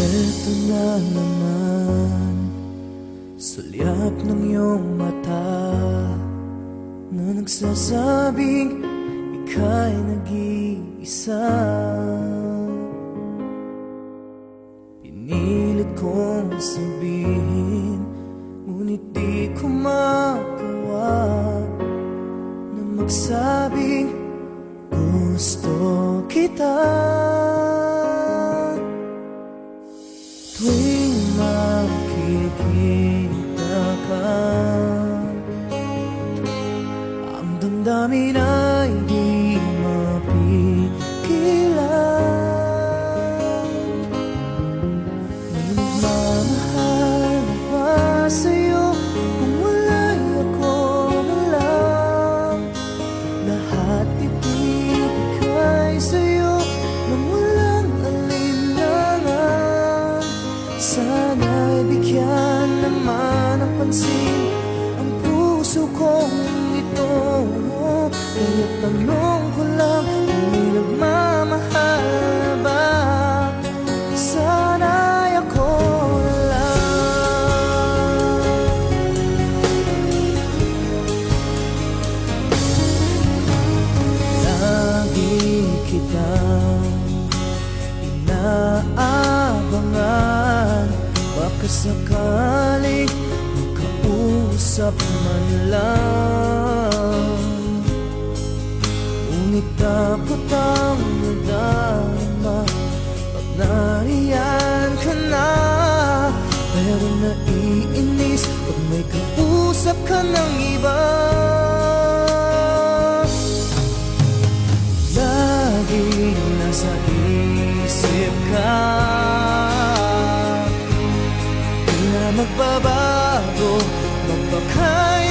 Eto na naman Sulyap ng iyong mata Na nagsasabing Ika'y nag-iisa. Pinilit kong sabihin Ngunit di ko magawa Na magsabing Gusto kita 你 naman ng pansin Ang puso kong ito. Kaya tanong ko lang Kung may nagmamahal ba Sana'y ako lang. Lagi kitang inaabangan. Baka sakaling makausap man lang. Ngunit dapat ang nadama Pag nariyan ka na Pero naiinis. Pag may kausap ka ng iba. Lagi nasa isip ka. Di magbabago 爱。